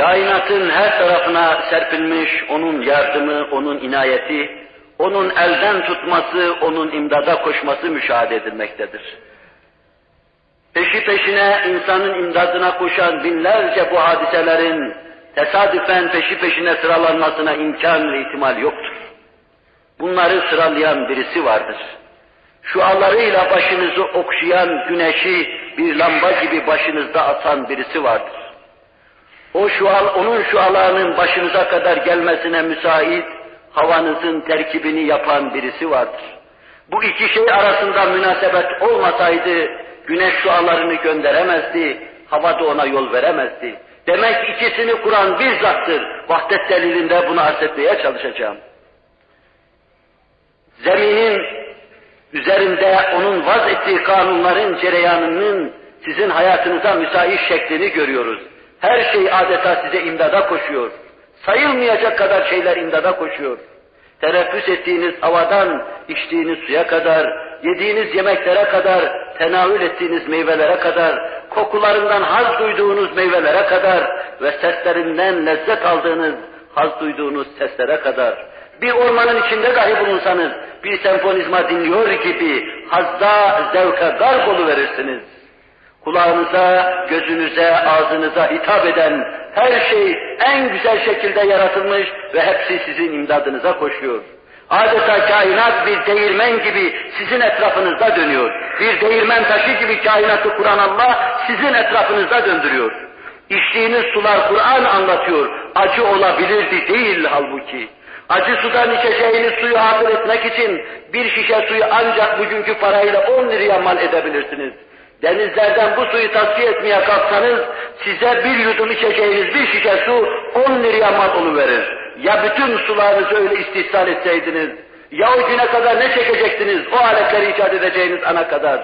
kainatın her tarafına serpilmiş onun yardımı, onun inayeti, onun elden tutması, onun imdada koşması müşahede edilmektedir. Peşi peşine insanın imdadına koşan binlerce bu hadiselerin tesadüfen peşi peşine sıralanmasına imkan ve ihtimal yoktur. Bunları sıralayan birisi vardır. Şualarıyla başınızı okşayan güneşi bir lamba gibi başınızda atan birisi vardır. O şual, onun şualarının başınıza kadar gelmesine müsait, havanızın terkibini yapan birisi vardır. Bu iki şey arasında münasebet olmasaydı, güneş şualarını gönderemezdi, hava da ona yol veremezdi. Demek ikisini kuran bir zattır. Vahdet delilinde bunu arz etmeye çalışacağım. Zeminin üzerinde onun vaz ettiği kanunların cereyanının sizin hayatınıza müsait şeklini görüyoruz. Her şey adeta size imdada koşuyor. Sayılmayacak kadar şeyler imdada koşuyor. Teneffüs ettiğiniz havadan, içtiğiniz suya kadar, yediğiniz yemeklere kadar, tenavül ettiğiniz meyvelere kadar, kokularından haz duyduğunuz meyvelere kadar ve seslerinden lezzet aldığınız, haz duyduğunuz seslere kadar, bir ormanın içinde dahi bulunsanız, bir senfonizma dinliyor gibi hazda, zevke gark verirsiniz. Kulağınıza, gözünüze, ağzınıza hitap eden her şey en güzel şekilde yaratılmış ve hepsi sizin imdadınıza koşuyor. Adeta kainat bir değirmen gibi sizin etrafınızda dönüyor. Bir değirmen taşı gibi kainatı kuran Allah sizin etrafınızda döndürüyor. İçtiğiniz sular Kur'an anlatıyor. Acı olabilirdi değil halbuki. Acı sudan içeceğiniz suyu hasıl etmek için bir şişe suyu ancak bugünkü parayla 10 liraya mal edebilirsiniz. Denizlerden bu suyu tasfiye etmeye kalksanız size bir yudum içeceğiniz bir şişe su 10 liraya mal verir. Ya bütün sularınızı öyle istihsal etseydiniz, ya o güne kadar ne çekecektiniz o aletleri icat edeceğiniz ana kadar.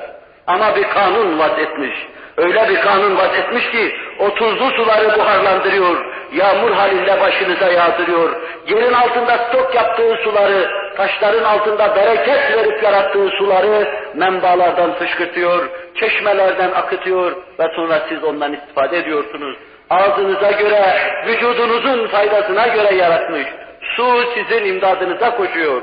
Ama bir kanun vaz etmiş. Öyle bir kanun vaz etmiş ki o tuzlu suları buharlandırıyor, yağmur halinde başınıza yağdırıyor. Yerin altında stok yaptığı suları, taşların altında bereket verip yarattığı suları menbalardan fışkırtıyor, çeşmelerden akıtıyor ve sonra siz ondan istifade ediyorsunuz. Ağzınıza göre, vücudunuzun faydasına göre yaratmış. Su sizin imdadınıza koşuyor.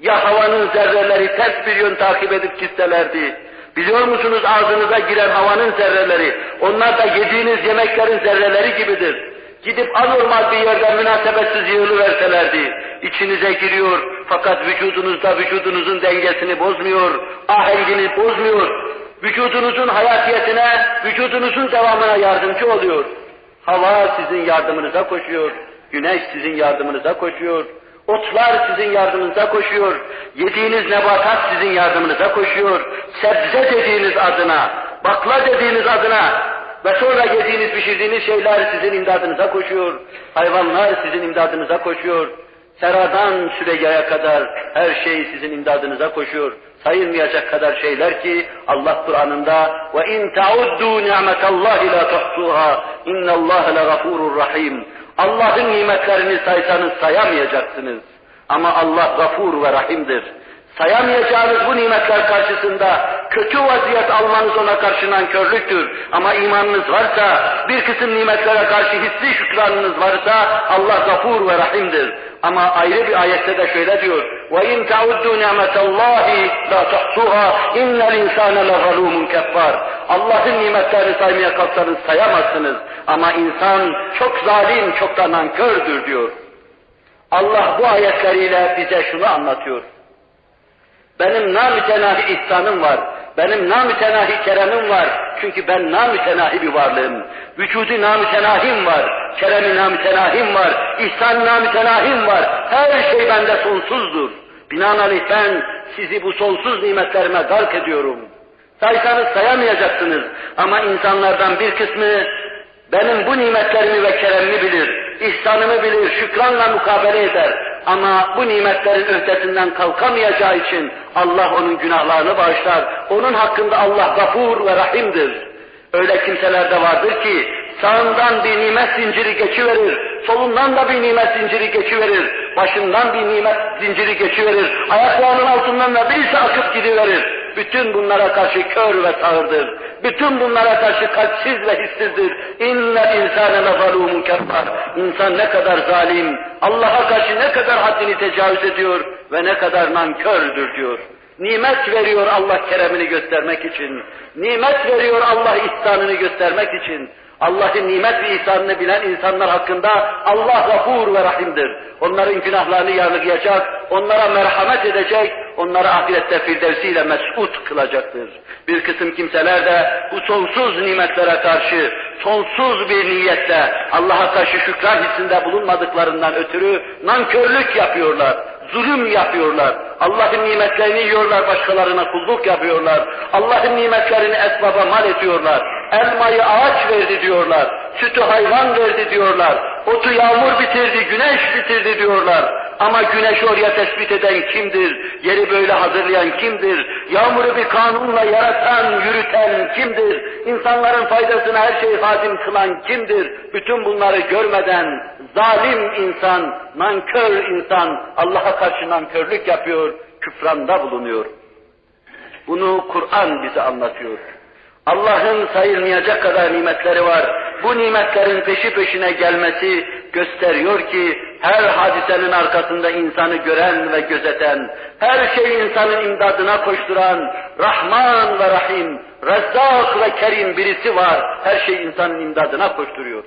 Ya havanın zerreleri ters bir yön takip edip gitselerdi, Biliyor musunuz ağzınıza giren havanın zerreleri, onlar da yediğiniz yemeklerin zerreleri gibidir. Gidip anormal bir yerde münasebetsiz yığılı verselerdi, içinize giriyor fakat vücudunuzda vücudunuzun dengesini bozmuyor, ahengini bozmuyor, vücudunuzun hayatiyetine, vücudunuzun devamına yardımcı oluyor. Hava sizin yardımınıza koşuyor, güneş sizin yardımınıza koşuyor, Otlar sizin yardımınıza koşuyor. Yediğiniz nebatat sizin yardımınıza koşuyor. Sebze dediğiniz adına, bakla dediğiniz adına ve sonra yediğiniz, pişirdiğiniz şeyler sizin imdadınıza koşuyor. Hayvanlar sizin imdadınıza koşuyor. Seradan Süreyya'ya kadar her şey sizin imdadınıza koşuyor. Sayılmayacak kadar şeyler ki Allah Kur'an'ında ve in tauddu ni'metallahi la tuhsuha innallaha lagafurur rahim. Allah'ın nimetlerini saysanız sayamayacaksınız. Ama Allah gafur ve rahimdir. Sayamayacağınız bu nimetler karşısında kötü vaziyet almanız ona karşı nankörlüktür. Ama imanınız varsa, bir kısım nimetlere karşı hissi şükranınız varsa Allah gafur ve rahimdir. Ama ayrı bir ayette de şöyle diyor. وَاِنْ تَعُدُّوا نِعْمَةَ اللّٰهِ لَا تَحْصُوهَا اِنَّ الْاِنْسَانَ لَغَلُومٌ كَفَّارٌ Allah''ın nimetlerini saymaya kalksanız sayamazsınız. Ama insan çok zalim, çok da nankördür diyor. Allah bu ayetleriyle bize şunu anlatıyor. Benim namütenahi ihsanım var. Benim namütenahi keremim var. Çünkü ben namütenahi bir varlığım. Vücudu namütenahim var. Keremi namütenahim var. İhsan namütenahim var. Her şey bende sonsuzdur. Binaenaleyh ben sizi bu sonsuz nimetlerime gark ediyorum. Saysanız sayamayacaksınız. Ama insanlardan bir kısmı benim bu nimetlerimi ve keremimi bilir. ihsanımı bilir, şükranla mukabele eder. Ama bu nimetlerin öhdesinden kalkamayacağı için Allah onun günahlarını bağışlar. Onun hakkında Allah gafur ve rahimdir. Öyle kimseler de vardır ki sağından bir nimet zinciri geçiverir, solundan da bir nimet zinciri geçiverir, başından bir nimet zinciri geçiverir, ayaklarının altından da birisi akıp gidiverir. Bütün bunlara karşı kör ve sağırdır. Bütün bunlara karşı kalpsiz ve hissizdir. İnne insane lezalumun keffar. İnsan ne kadar zalim, Allah'a karşı ne kadar haddini tecavüz ediyor ve ne kadar nankördür diyor. Nimet veriyor Allah keremini göstermek için. Nimet veriyor Allah ihsanını göstermek için. Allah'ın nimet ve ihsanını bilen insanlar hakkında Allah gafur ve rahimdir. Onların günahlarını yargılayacak, onlara merhamet edecek, onları ahirette firdevsiyle mesut kılacaktır. Bir kısım kimseler de bu sonsuz nimetlere karşı sonsuz bir niyetle Allah'a karşı şükran hissinde bulunmadıklarından ötürü nankörlük yapıyorlar zulüm yapıyorlar. Allah'ın nimetlerini yiyorlar, başkalarına kulluk yapıyorlar. Allah'ın nimetlerini esbaba mal ediyorlar. Elmayı ağaç verdi diyorlar. Sütü hayvan verdi diyorlar. Otu yağmur bitirdi, güneş bitirdi diyorlar. Ama güneşi oraya tespit eden kimdir? Yeri böyle hazırlayan kimdir? Yağmuru bir kanunla yaratan, yürüten kimdir? İnsanların faydasına her şeyi hadim kılan kimdir? Bütün bunları görmeden zalim insan, nankör insan Allah'a karşı nankörlük yapıyor, küfranda bulunuyor. Bunu Kur'an bize anlatıyor. Allah'ın sayılmayacak kadar nimetleri var. Bu nimetlerin peşi peşine gelmesi gösteriyor ki her hadisenin arkasında insanı gören ve gözeten, her şeyi insanın imdadına koşturan Rahman ve Rahim, Rezzak ve Kerim birisi var. Her şey insanın imdadına koşturuyor.